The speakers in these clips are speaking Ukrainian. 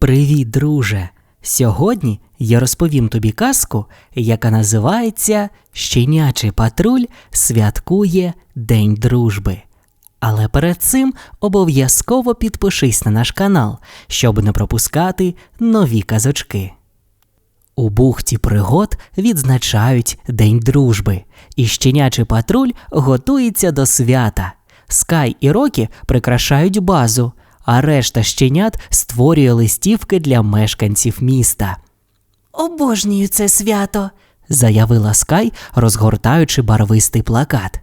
Привіт, друже! Сьогодні я розповім тобі казку, яка називається Щенячий патруль святкує День дружби. Але перед цим обов'язково підпишись на наш канал, щоб не пропускати нові казочки. У бухті пригод відзначають День дружби, і щенячий патруль готується до свята. Скай і Рокі прикрашають базу, а решта щенят створює листівки для мешканців міста. Обожнюю це свято, заявила Скай, розгортаючи барвистий плакат.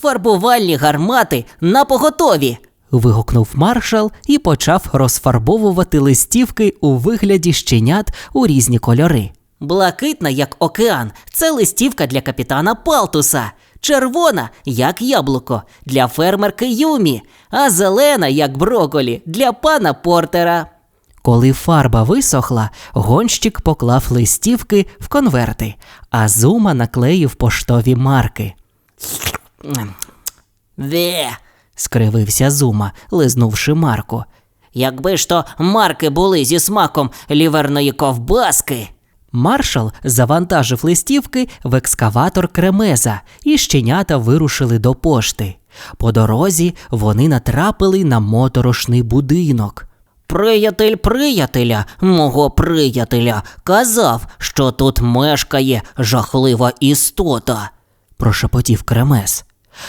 Фарбувальні гармати на поготові. Вигукнув маршал і почав розфарбовувати листівки у вигляді щенят у різні кольори. Блакитна, як океан, це листівка для капітана Палтуса. Червона, як яблуко, для фермерки Юмі, а зелена, як броколі, для пана Портера. Коли фарба висохла, гонщик поклав листівки в конверти, а зума наклеїв поштові марки. Ве. Скривився зума, лизнувши марку. Якби ж то марки були зі смаком ліверної ковбаски. Маршал завантажив листівки в екскаватор кремеза, і щенята вирушили до пошти. По дорозі вони натрапили на моторошний будинок. Приятель приятеля, мого приятеля, казав, що тут мешкає жахлива істота. прошепотів кремез.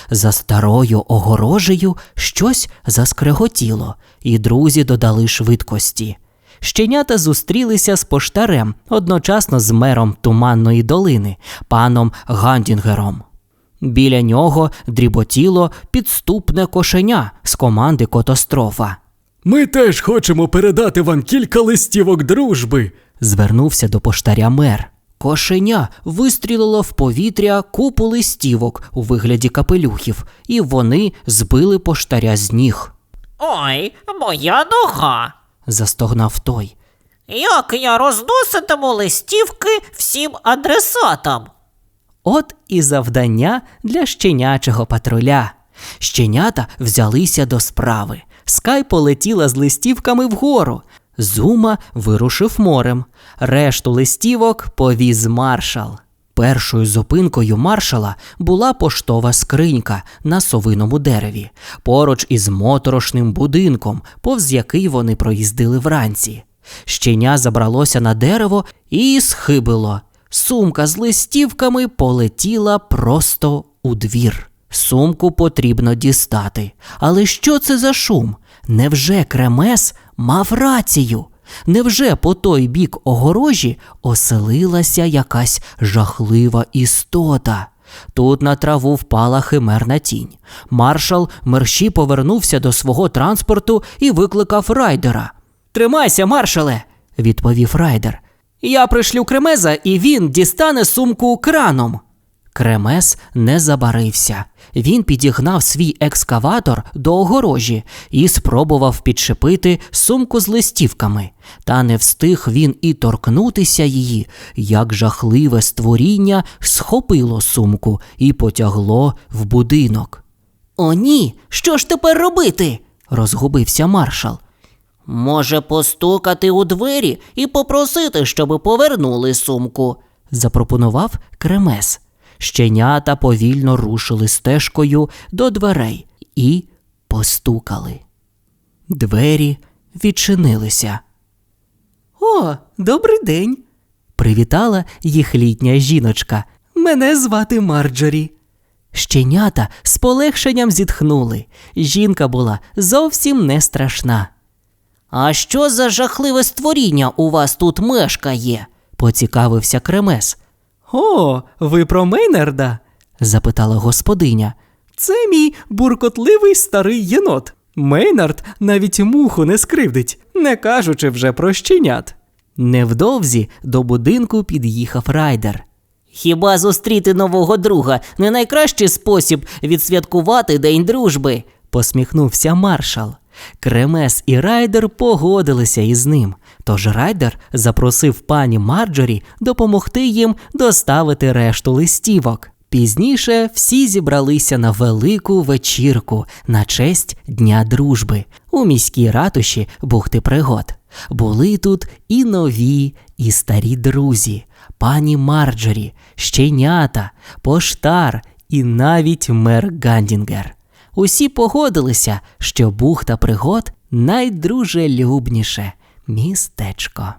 За старою огорожею щось заскреготіло, і друзі додали швидкості. Щенята зустрілися з поштарем одночасно з мером Туманної долини, паном Гандінгером. Біля нього дріботіло підступне кошеня з команди Котострофа. Ми теж хочемо передати вам кілька листівок дружби. Звернувся до поштаря мер. Кошеня вистрілило в повітря купу листівок у вигляді капелюхів, і вони збили поштаря з ніг. Ой, моя нога. Застогнав той. Як я розноситиму листівки всім адресатам? От і завдання для щенячого патруля. Щенята взялися до справи. Скай полетіла з листівками вгору. Зума вирушив морем. Решту листівок повіз маршал. Першою зупинкою маршала була поштова скринька на совиному дереві, поруч із моторошним будинком, повз який вони проїздили вранці. Щеня забралося на дерево і схибило. Сумка з листівками полетіла просто у двір. Сумку потрібно дістати. Але що це за шум? Невже кремес мав рацію? Невже по той бік огорожі оселилася якась жахлива істота? Тут на траву впала химерна тінь. Маршал мерщі повернувся до свого транспорту і викликав райдера. Тримайся, маршале, відповів райдер. Я пришлю кремеза, і він дістане сумку краном. Кремес не забарився. Він підігнав свій екскаватор до огорожі і спробував підшипити сумку з листівками. Та не встиг він і торкнутися її, як жахливе створіння схопило сумку і потягло в будинок. О, ні, що ж тепер робити? Розгубився маршал. Може, постукати у двері і попросити, щоб повернули сумку. запропонував кремес. Щенята повільно рушили стежкою до дверей і постукали. Двері відчинилися. О, добрий день. Привітала їх літня жіночка. Мене звати Марджорі. Щенята з полегшенням зітхнули. Жінка була зовсім не страшна. А що за жахливе створіння у вас тут мешкає? Поцікавився кремес. О, ви про Мейнерда? запитала господиня. Це мій буркотливий старий єнот. Мейнард навіть муху не скривдить, не кажучи вже про щенят. Невдовзі до будинку під'їхав райдер. Хіба зустріти нового друга не найкращий спосіб відсвяткувати День дружби? посміхнувся маршал. Кремес і райдер погодилися із ним. Тож райдер запросив пані Марджорі допомогти їм доставити решту листівок. Пізніше всі зібралися на велику вечірку на честь Дня дружби у міській ратуші бухти пригод. Були тут і нові, і старі друзі, пані Марджорі, щенята, поштар і навіть мер Гандінгер. Усі погодилися, що бухта пригод найдружелюбніше містечко.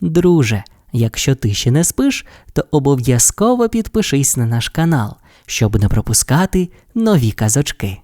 Друже, якщо ти ще не спиш, то обов'язково підпишись на наш канал, щоб не пропускати нові казочки.